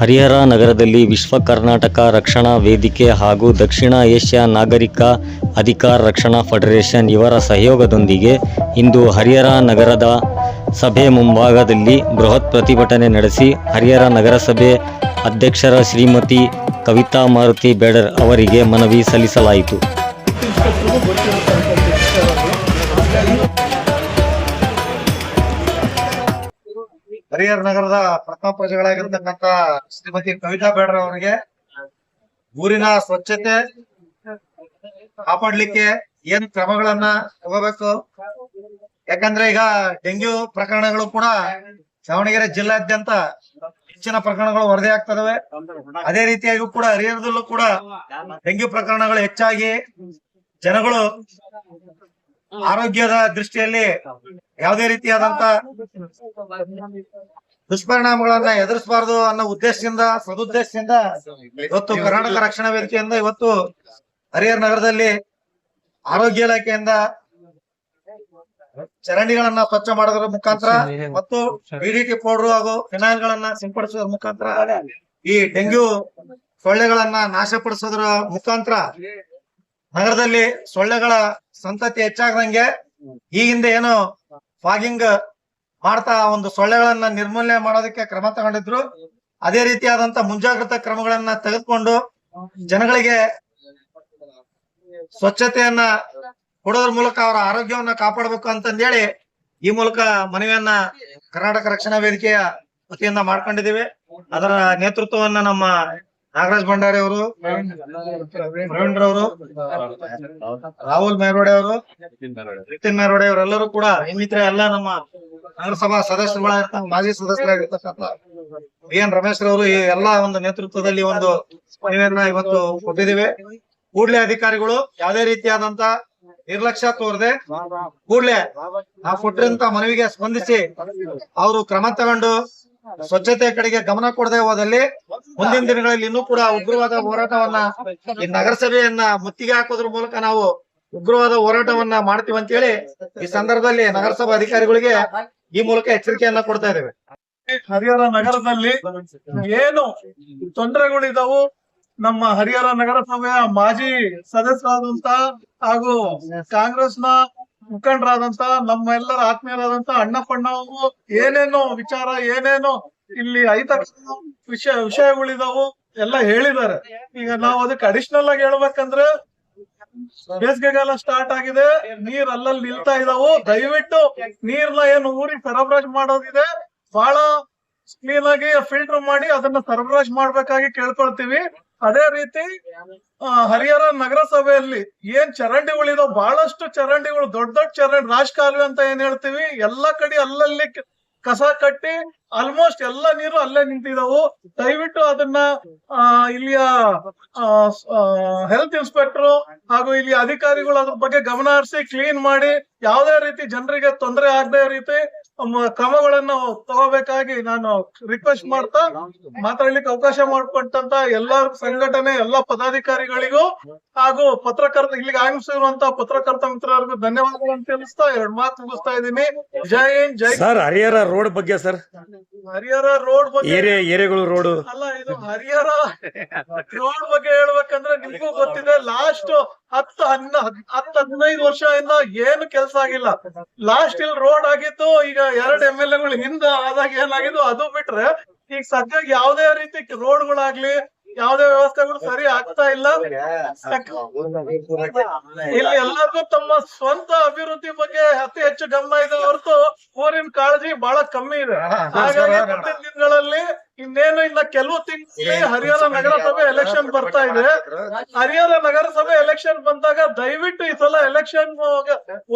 ಹರಿಹರ ನಗರದಲ್ಲಿ ವಿಶ್ವ ಕರ್ನಾಟಕ ರಕ್ಷಣಾ ವೇದಿಕೆ ಹಾಗೂ ದಕ್ಷಿಣ ಏಷ್ಯಾ ನಾಗರಿಕ ಅಧಿಕಾರ ರಕ್ಷಣಾ ಫೆಡರೇಷನ್ ಇವರ ಸಹಯೋಗದೊಂದಿಗೆ ಇಂದು ಹರಿಹರ ನಗರದ ಸಭೆ ಮುಂಭಾಗದಲ್ಲಿ ಬೃಹತ್ ಪ್ರತಿಭಟನೆ ನಡೆಸಿ ಹರಿಹರ ನಗರಸಭೆ ಅಧ್ಯಕ್ಷರ ಶ್ರೀಮತಿ ಕವಿತಾ ಮಾರುತಿ ಬೇಡರ್ ಅವರಿಗೆ ಮನವಿ ಸಲ್ಲಿಸಲಾಯಿತು. ಹರಿಹರ ನಗರದ ಪ್ರಥಮ ಪ್ರಜೆಗಳಾಗಿರ್ತಕ್ಕಂತ ಶ್ರೀಮತಿ ಕವಿತಾ ಬೇಡ್ರ ಅವರಿಗೆ ಊರಿನ ಸ್ವಚ್ಛತೆ ಕಾಪಾಡ್ಲಿಕ್ಕೆ ಏನ್ ಕ್ರಮಗಳನ್ನ ತಗೋಬೇಕು? ಯಾಕಂದ್ರೆ ಈಗ ಡೆಂಗ್ಯೂ ಪ್ರಕರಣಗಳು ಕೂಡ ದಾವಣಗೆರೆ ಜಿಲ್ಲಾದ್ಯಂತ ಹೆಚ್ಚಿನ ಪ್ರಕರಣಗಳು ವರದಿ ಆಗ್ತದವೆ. ಅದೇ ರೀತಿಯಾಗಿ ಕೂಡ ಹರಿಹರದಲ್ಲೂ ಕೂಡ ಡೆಂಗ್ಯೂ ಪ್ರಕರಣಗಳು ಹೆಚ್ಚಾಗಿ ಜನಗಳು ಆರೋಗ್ಯದ ದೃಷ್ಟಿಯಲ್ಲಿ ಯಾವುದೇ ರೀತಿಯಾದಂತ ದುಷ್ಪರಿಣಾಮಗಳನ್ನ ಎದುರಿಸಬಾರದು ಅನ್ನೋ ಉದ್ದೇಶದಿಂದ, ಸದುದ್ದೇಶದಿಂದ ಇವತ್ತು ಕರ್ನಾಟಕ ರಕ್ಷಣಾ ವೇದಿಕೆಯಿಂದ ಇವತ್ತು ಹರಿಹರ ನಗರದಲ್ಲಿ ಆರೋಗ್ಯ ಇಲಾಖೆಯಿಂದ ಚರಂಡಿಗಳನ್ನ ಸ್ವಚ್ಛ ಮಾಡೋದ್ರ ಮುಖಾಂತರ ಮತ್ತು ಬಿಡಿಟಿ ಪೌಡರ್ ಹಾಗೂ ಫಿನಾಯಿಲ್ ಗಳನ್ನ ಸಿಂಪಡಿಸೋದ್ರ ಮುಖಾಂತರ ಈ ಡೆಂಗ್ಯೂ ಸೊಳ್ಳೆಗಳನ್ನ ನಾಶಪಡಿಸೋದ್ರ ಮುಖಾಂತರ ನಗರದಲ್ಲಿ ಸೊಳ್ಳೆಗಳ ಸಂತತಿ ಹೆಚ್ಚಾಗದಂಗೆ ಈ ಹಿಂದೆ ಏನು ಫಾಗಿಂಗ್ ಮಾಡ್ತಾ ಒಂದು ಸೊಳ್ಳೆಗಳನ್ನ ನಿರ್ಮೂಲನೆ ಮಾಡೋದಕ್ಕೆ ಕ್ರಮ ತಗೊಂಡಿದ್ರು. ಅದೇ ರೀತಿಯಾದಂತ ಮುಂಜಾಗ್ರತಾ ಕ್ರಮಗಳನ್ನ ತೆಗೆದುಕೊಂಡು ಜನಗಳಿಗೆ ಸ್ವಚ್ಛತೆಯನ್ನ ಕೊಡೋದ್ರ ಮೂಲಕ ಅವರ ಆರೋಗ್ಯವನ್ನ ಕಾಪಾಡಬೇಕು ಅಂತಂದೇಳಿ ಈ ಮೂಲಕ ಮನವಿಯನ್ನ ಕರ್ನಾಟಕ ರಕ್ಷಣಾ ವೇದಿಕೆಯ ವತಿಯಿಂದ ಮಾಡ್ಕೊಂಡಿದೀವಿ ಅದರ ನೇತೃತ್ವವನ್ನ ನಮ್ಮ ನಾಗರಾಜ್ ಭಂಡಾರಿ ಅವರು, ರವೀಂದ್ರ ಅವರು, ರಾಹುಲ್ ಮೇರ್ವಡೆ ಅವರು, ನಿತಿನ್ ಮೇರೋಡೆ ಅವರೆಲ್ಲರೂ ಕೂಡ ಇನ್ನಿತರ ಎಲ್ಲ ನಮ್ಮ ನಗರಸಭಾ ಸದಸ್ಯರುಗಳಾಗಿರ್ತ ಮಾಜಿ ಸದಸ್ಯರಾಗಿರ್ತಕ್ಕಂಥ ಬಿ ಎನ್ ರಮೇಶ್ ರವರು ಈ ಎಲ್ಲಾ ಒಂದು ನೇತೃತ್ವದಲ್ಲಿ ಒಂದು ಮನವಿಯನ್ನ ಇವತ್ತು ಕೊಟ್ಟಿದ್ದೀವಿ. ಕೂಡ್ಲೆ ಅಧಿಕಾರಿಗಳು ಯಾವುದೇ ರೀತಿಯಾದಂತ ನಿರ್ಲಕ್ಷ್ಯ ತೋರದೆ ಕೂಡ್ಲೆ ನಾವು ಕೊಟ್ಟಿರಂತ ಮನವಿಗೆ ಸ್ಪಂದಿಸಿ ಅವರು ಕ್ರಮ ತಗೊಂಡು ಸ್ವಚ್ಛತೆ ಕಡೆಗೆ ಗಮನ ಕೊಡದೆ ಹೋದಲ್ಲಿ ಮುಂದಿನ ದಿನಗಳಲ್ಲಿ ಇನ್ನೂ ಕೂಡ ಉಗ್ರವಾದ ಹೋರಾಟವನ್ನ ಈ ನಗರಸಭೆಯನ್ನ ಮುತ್ತಿಗೆ ಹಾಕೋದ್ರ ಮೂಲಕ ನಾವು ಉಗ್ರವಾದ ಹೋರಾಟವನ್ನ ಮಾಡ್ತೀವಿ ಅಂತ ಹೇಳಿ ಈ ಸಂದರ್ಭದಲ್ಲಿ ನಗರಸಭಾ ಅಧಿಕಾರಿಗಳಿಗೆ ಈ ಮೂಲಕ ಎಚ್ಚರಿಕೆಯನ್ನ ಕೊಡ್ತಾ ಇದ್ದೇವೆ. ಹರಿಹರ ನಗರದಲ್ಲಿ ಏನು ತೊಂದರೆಗಳಿದಾವು? ನಮ್ಮ ಹರಿಹರ ನಗರಸಭೆಯ ಮಾಜಿ ಸದಸ್ಯರಾದಂತ ಹಾಗೂ ಕಾಂಗ್ರೆಸ್ನ ಮುಖಂಡರಾದಂತ ನಮ್ಮ ಎಲ್ಲರ ಆತ್ಮೀಯರಾದಂತ ಅಣ್ಣಪ್ಪಣ್ಣ ಅವರು ಏನೇನೋ ವಿಚಾರ, ಏನೇನೋ ಇಲ್ಲಿ ಐತ ವಿಷಯ ವಿಷಯಗಳಿದಾವು ಎಲ್ಲ ಹೇಳಿದ್ದಾರೆ. ಈಗ ನಾವು ಅದಕ್ಕೆ ಅಡಿಷನಲ್ ಆಗಿ ಹೇಳ್ಬೇಕಂದ್ರೆ, ಬೇಸಿಗೆಗಾಲ ಸ್ಟಾರ್ಟ್ ಆಗಿದೆ, ನೀರ್ ಅಲ್ಲಲ್ಲಿ ನಿಲ್ತಾ ಇದಾವು. ದಯವಿಟ್ಟು ನೀರ್ನ ಏನು ಊರಿ ಸರಬರಾಜು ಮಾಡೋದಿದೆ. ಬಹಳ ಕ್ಲೀನ್ ಆಗಿ ಫಿಲ್ಟರ್ ಮಾಡಿ ಅದನ್ನ ಸರಬರಾಜು ಮಾಡ್ಬೇಕಾಗಿ ಕೇಳ್ಕೊಳ್ತೀವಿ. ಅದೇ ರೀತಿ ಹರಿಹರ ನಗರಸಭೆಯಲ್ಲಿ ಏನ್ ಚರಂಡಿಗಳಿದಾವ, ಬಹಳಷ್ಟು ಚರಂಡಿಗಳು, ದೊಡ್ಡ ದೊಡ್ಡ ಚರಂಡಿ, ರಾಜಕಾಲುವೆ ಅಂತ ಏನ್ ಹೇಳ್ತೀವಿ, ಎಲ್ಲಾ ಕಡೆ ಅಲ್ಲಲ್ಲಿ ಕಸ ಕಟ್ಟಿ ಆಲ್ಮೋಸ್ಟ್ ಎಲ್ಲಾ ನೀರು ಅಲ್ಲೇ ನಿಂತಿದವು. ದಯವಿಟ್ಟು ಅದನ್ನ ಇಲ್ಲಿಯ ಹೆಲ್ತ್ ಇನ್ಸ್ಪೆಕ್ಟರ್ ಹಾಗೂ ಇಲ್ಲಿ ಅಧಿಕಾರಿಗಳು ಅದ್ರ ಬಗ್ಗೆ ಗಮನ ಹರಿಸಿ ಕ್ಲೀನ್ ಮಾಡಿ, ಯಾವುದೇ ರೀತಿ ಜನರಿಗೆ ತೊಂದರೆ ಆಗದೆ ರೀತಿ ಕ್ರಮಗಳನ್ನು ತಗೋಬೇಕಾಗಿ ನಾನು ರಿಕ್ವೆಸ್ಟ್ ಮಾಡ್ತಾ ಮಾತಾಡ್ಲಿಕ್ಕೆ ಅವಕಾಶ ಮಾಡ್ಕೊಂಡಂತ ಎಲ್ಲಾ ಸಂಘಟನೆ, ಎಲ್ಲಾ ಪದಾಧಿಕಾರಿಗಳಿಗೂ ಹಾಗೂ ಪತ್ರಕರ್ತ ಇಲ್ಲಿಗೆ ಆಗಮಿಸಿರುವಂತಹ ಪತ್ರಕರ್ತ ಮಿತ್ರರಿಗೂ ಧನ್ಯವಾದಗಳನ್ನು ತಿಳಿಸ್ತಾ ಎರಡು ಮಾತು ಮುಗಿಸ್ತಾ ಇದ್ದೀನಿ. ಜೈ ಹಿಂದ್, ಜೈ ಸರ್, ಹರಿಹರ ರೋಡ್ ಬಗ್ಗೆ ಸರ್. ಹರಿಹರ ರೋಡ್ ಬಗ್ಗೆ ಏರಿಯಾ ಏರಿಯಾಗಳು ರೋಡ್. ಅಲ್ಲ ಇದು ಹರಿಹರ ರೋಡ್ ಬಗ್ಗೆ ಹೇಳ್ಬೇಕಂದ್ರೆ ನಿಮ್ಗೂ ಗೊತ್ತಿದೆ ಲಾಸ್ಟ್ ಹತ್ತು ಹನ್ನ ಹತ್ತು ಹದಿನೈದು ವರ್ಷದಿಂದ ಏನು ಕೆಲಸ ಆಗಿಲ್ಲ. ಲಾಸ್ಟ್ ಇಲ್ಲಿ ರೋಡ್ ಆಗಿತ್ತು ಈಗ ಎರಡ್ ಎಂ ಎಲ್ ಎಗಳು ಹಿಂದ ಆದಾಗ ಏನಾಗಿದ್ದು ಅದು ಬಿಟ್ರೆ ಈಗ ಸದ್ಯಕ್ಕೆ ಯಾವುದೇ ರೀತಿ ರೋಡ್ಗಳಾಗ್ಲಿ ಯಾವುದೇ ವ್ಯವಸ್ಥೆಗಳು ಸರಿ ಆಗ್ತಾ ಇಲ್ಲ. ಇಲ್ಲಿ ಎಲ್ಲರಿಗೂ ತಮ್ಮ ಸ್ವಂತ ಅಭಿವೃದ್ಧಿ ಬಗ್ಗೆ ಅತಿ ಹೆಚ್ಚು ಗಮನ ಇದೆ. ಹೊರತು ಊರಿನ ಕಾಳಜಿ ಬಹಳ ಕಮ್ಮಿ ಇದೆ. ಹಾಗಾಗಿ ಮುಂದಿನ ದಿನಗಳಲ್ಲಿ ಇನ್ನೇನು ಇನ್ನ ಕೆಲವು ತಿಂಗಳಲ್ಲಿ ಹರಿಹರ ನಗರಸಭೆ ಎಲೆಕ್ಷನ್ ಬರ್ತಾ ಇದೆ. ಹರಿಹರ ನಗರಸಭೆ ಎಲೆಕ್ಷನ್ ಬಂದಾಗ ದಯವಿಟ್ಟು ಈ ಸಲ ಎಲೆಕ್ಷನ್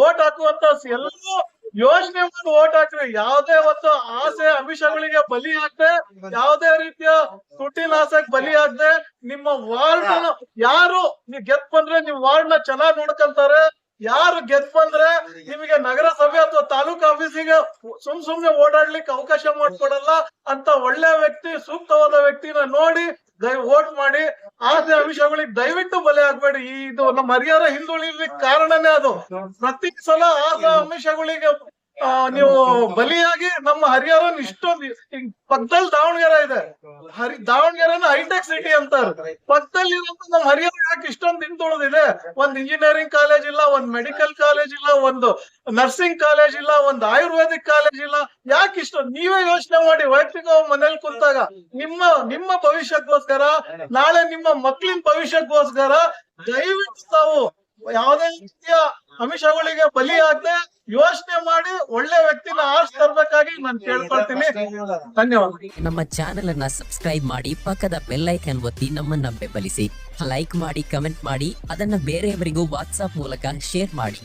ವೋಟ್ ಹಾಕುವಂತ ಎಲ್ಲರೂ ಯೋಚನೆ ಮಾಡಿ ಓಟ್ ಹಾಕ್ರಿ. ಯಾವುದೇ ಒಂದು ಆಸೆ, ಅಮಿಷಗಳಿಗೆ ಬಲಿ ಆಗದೆ ಯಾವುದೇ ರೀತಿಯ ತುಟಿನಾಸಕ್ ಬಲಿ ಆಗದೆ ನಿಮ್ಮ ವಾರ್ಡ್ ಯಾರು ನೀವ್ ಗೆದ್ ಬಂದ್ರೆ ನಿಮ್ ವಾರ್ಡ್ನ ಚೆನ್ನಾಗಿ ನೋಡ್ಕೊಂತಾರೆ. ಯಾರು ಗೆದ್ ಬಂದ್ರೆ ನಿಮಗೆ ನಗರಸಭೆ ಅಥವಾ ತಾಲೂಕು ಆಫೀಸಿಗೆ ಸುಮ್ ಸುಮ್ನೆ ಓಡಾಡ್ಲಿಕ್ಕೆ ಅವಕಾಶ ಮಾಡ್ಕೊಡಲ್ಲ ಅಂತ ಒಳ್ಳೆ ವ್ಯಕ್ತಿ, ಸೂಕ್ತವಾದ ವ್ಯಕ್ತಿನ ನೋಡಿ ವೋಟ್ ಮಾಡಿ ಆಸೆ ಅಂಶಗಳಿಗೆ ದಯವಿಟ್ಟು ಬಲೆ ಆಗ್ಬೇಡಿ ಈ ಇದು ನಮ್ಮ ಹರಿಹರ ಹಿಂದುಳಿಲಿಕ್ಕೆ ಕಾರಣನೇ ಅದು. ಪ್ರತಿ ಸಲ ಆಸೆ ಅಂಶಗಳಿಗೆ ನೀವು ಬಲಿಯಾಗಿ ನಮ್ಮ ಹರಿಹರನ್ ಇಷ್ಟೊಂದು ಪಕ್ಕದಲ್ಲಿ ದಾವಣಗೆರೆ ಇದೆ. ಹರಿ, ದಾವಣಗೆರೆನ ಹೈಟೆಕ್ ಸಿಟಿ ಅಂತಾರೆ. ಪಕ್ಕದಲ್ಲಿ ನಮ್ಮ ಹರಿಹರ ಯಾಕೆ ಇಷ್ಟೊಂದು ಹಿಂದುಳಿದಿದೆ? ಒಂದ್ ಇಂಜಿನಿಯರಿಂಗ್ ಕಾಲೇಜ್ ಇಲ್ಲ, ಒಂದ್ ಮೆಡಿಕಲ್ ಕಾಲೇಜ್ ಇಲ್ಲ, ಒಂದು ನರ್ಸಿಂಗ್ ಕಾಲೇಜ್ ಇಲ್ಲ, ಒಂದ್ ಆಯುರ್ವೇದಿಕ್ ಕಾಲೇಜ್ ಇಲ್ಲ. ಯಾಕೆ ಇಷ್ಟೊಂದು ನೀವೇ ಯೋಚನೆ ಮಾಡಿ ವೈಯಕ್ತಿಕ ಮನೇಲಿ ಕುಂತಾಗ ನಿಮ್ಮ ನಿಮ್ಮ ಭವಿಷ್ಯಕ್ಕೋಸ್ಕರ, ನಾಳೆ ನಿಮ್ಮ ಮಕ್ಳಿನ ಭವಿಷ್ಯಕ್ಕೋಸ್ಕರ ದಯವಿಟ್ಟು ತಾವು ಯಾವುದೇ ರೀತಿಯ ಅಂಶಗಳಿಗೆ ಬಲಿಯಾಗದೆ ಯೋಚನೆ ಮಾಡಿ ಒಳ್ಳೆ ವ್ಯಕ್ತಿನ ಆರ್ಸ್ ತರ್ಬೇಕಾಗಿ ನಾನು ಕೇಳ್ಕೊಳ್ತೀನಿ. ಧನ್ಯವಾದ ನಮ್ಮ ಚಾನೆಲ್ ಅನ್ನ ಸಬ್ಸ್ಕ್ರೈಬ್ ಮಾಡಿ ಪಕ್ಕದ ಬೆಲ್ ಐಕಾನ್ ಒತ್ತಿ ನಮ್ಮನ್ನ ಬೆಂಬಲಿಸಿ. ಲೈಕ್ ಮಾಡಿ ಕಮೆಂಟ್ ಮಾಡಿ ಅದನ್ನ ಬೇರೆಯವರಿಗೂ ವಾಟ್ಸ್ಆಪ್ ಮೂಲಕ ಶೇರ್ ಮಾಡಿ.